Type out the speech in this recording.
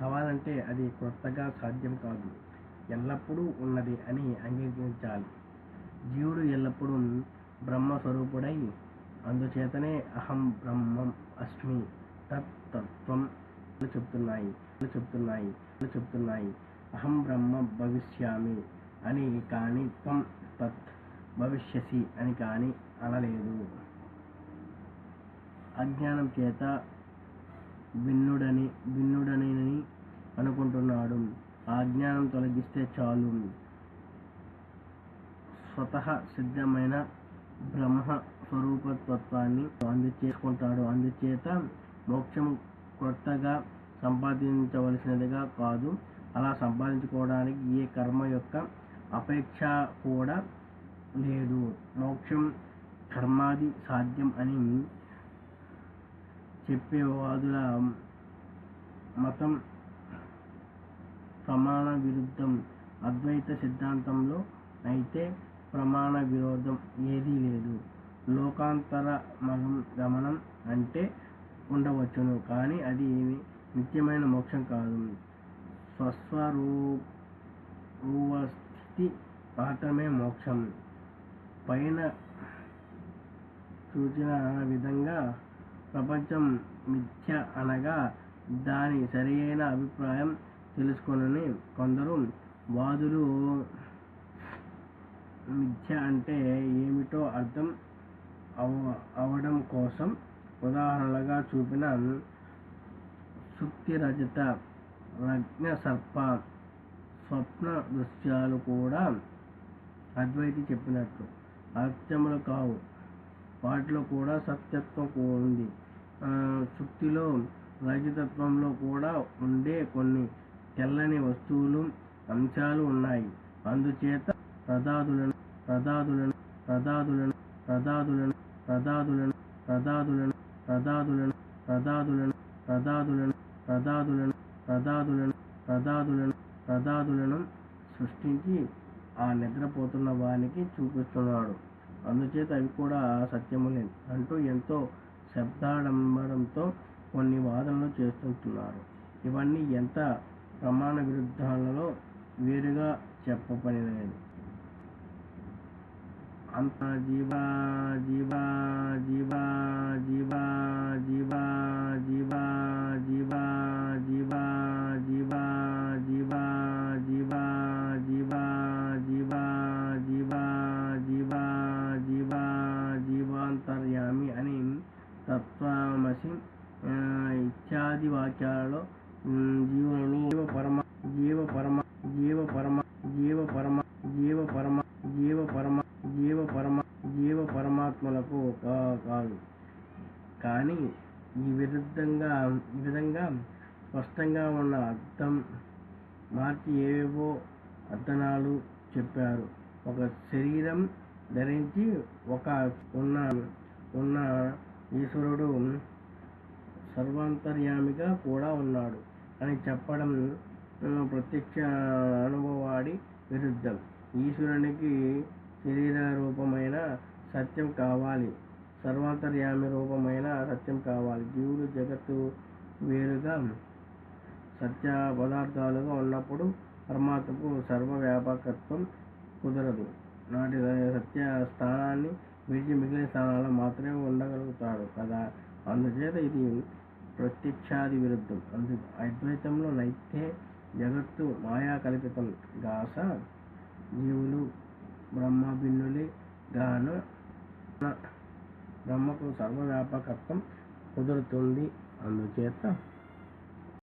కావాలంటే అది క్రొత్తగా సాధ్యం కాదు. ఎల్లప్పుడూ ఉన్నది అని అంగీకరించాలి. జీవుడు ఎల్లప్పుడూ బ్రహ్మస్వరూపుడై అందుచేతనే అహం బ్రహ్మం అస్మి తత్ తత్వం చెప్తున్నాయి చెప్తున్నాయి చెప్తున్నాయి. అహం బ్రహ్మ భవిష్యామి అని కానీ త్వం తత్ భవిష్యసి అని కానీ అనలేదు. అజ్ఞానం చేత భిన్నుడని భిన్నుడని అనుకుంటున్నాడు. ఆ అజ్ఞానం తొలగిస్తే చాలు. స్వతః సిద్ధమైన బ్రహ్మ స్వరూపతత్వాన్ని అందుచేసుకుంటాడు. అందుచేత మోక్షం కొత్తగా సంపాదించవలసినదిగా కాదు. అలా సంపాదించుకోవడానికి ఏ కర్మ యొక్క అపేక్ష కూడా లేదు. మోక్షం కర్మాది సాధ్యం అని చెప్పేవాదుల మతం ప్రమాణ విరుద్ధం. అద్వైత సిద్ధాంతంలో అయితే ప్రమాణ విరోధం ఏదీ లేదు. లోకాంతర మనం గమనం అంటే ఉండవచ్చును కానీ అది నిత్యమైన మోక్షం కాదు. స్వస్వరూపస్థితి మాత్రమే మోక్షం. పైన సూచిన విధంగా ప్రపంచం మిథ్య అనగా దాని సరియైన అభిప్రాయం తెలుసుకొనని కొందరు వాదులు మిథ్య అంటే ఏమిటో అర్థం అవ అవడం కోసం ఉదాహరణలుగా చూపిన సుక్తి రజత రజ్ఞ సర్ప స్వప్న దృశ్యాలు కూడా అద్వైతి చెప్పినట్లు అర్థములు కావు. వాటిలో కూడా సత్యత్వం ఉంది ఆ, సుక్తిలో రజతత్వంలో కూడా ఉండే కొన్ని తెల్లని వస్తువులు అంశాలు ఉన్నాయి అందుచేత ప్రదాదులను ప్రదాదులను ప్రదాదులను ప్రదాదులను ప్రదాదులను ప్రదాదులను ప్రదాదులను ప్రదాదులను ప్రదాదులను ప్రదాదులను ప్రదాదులను ప్రదాదులను ప్రదాదులను సృష్టించి ఆ నిద్రపోతున్న వానికి చూపిస్తున్నాడు అందుచేత అవి కూడా సత్యములే అంటూ ఎంతో శబ్దాడంబరంతో కొన్ని వాదనలు చేస్తుంటున్నారు. ఇవన్నీ ఎంత ప్రమాణ విరుద్ధాలలో వేరుగా చెప్పబడినది అంత జీవ జీవ జీవ జీవ తత్వమసి ఇత్యాది వాక్యాలలో జీవులను జీవ పరమ జీవ పరమ జీవ పరమ జీవ పరమ జీవ పరమ జీవ పరమ జీవ పరమ జీవ పరమాత్మలకు ఒక కాదు. కానీ ఈ విరుద్ధంగా ఈ విధంగా స్పష్టంగా ఉన్న అర్థం మార్చి ఏవేవో అర్థనాలు చెప్పారు. ఒక శరీరం ధరించి ఒక ఉన్న ఉన్న ఈశ్వరుడు సర్వాంతర్యామిగా కూడా ఉన్నాడు. అని చెప్పడం ప్రత్యక్ష అనుభవాడి విరుద్ధం. ఈశ్వరునికి శరీర రూపమైన సత్యం కావాలి. సర్వాంతర్యామి రూపమైన సత్యం కావాలి. జీవుడు జగత్తు వేరుగా సత్య పదార్థాలుగా ఉన్నప్పుడు పరమాత్మకు సర్వవ్యాపకత్వం కుదరదు. నాటి సత్య స్థానాన్ని విడిచి మిగిలిన స్థానాల్లో మాత్రమే ఉండగలుగుతాడు కదా? అందుచేత ఇది ప్రత్యక్షాది విరుద్ధం. అందు అద్వైతంలో నైతే జగత్తు మాయా కల్పితం గాస జీవులు బ్రహ్మభిన్నులే గాను బ్రహ్మకు సర్వవ్యాపకత్వం కుదురుతుంది. అందుచేత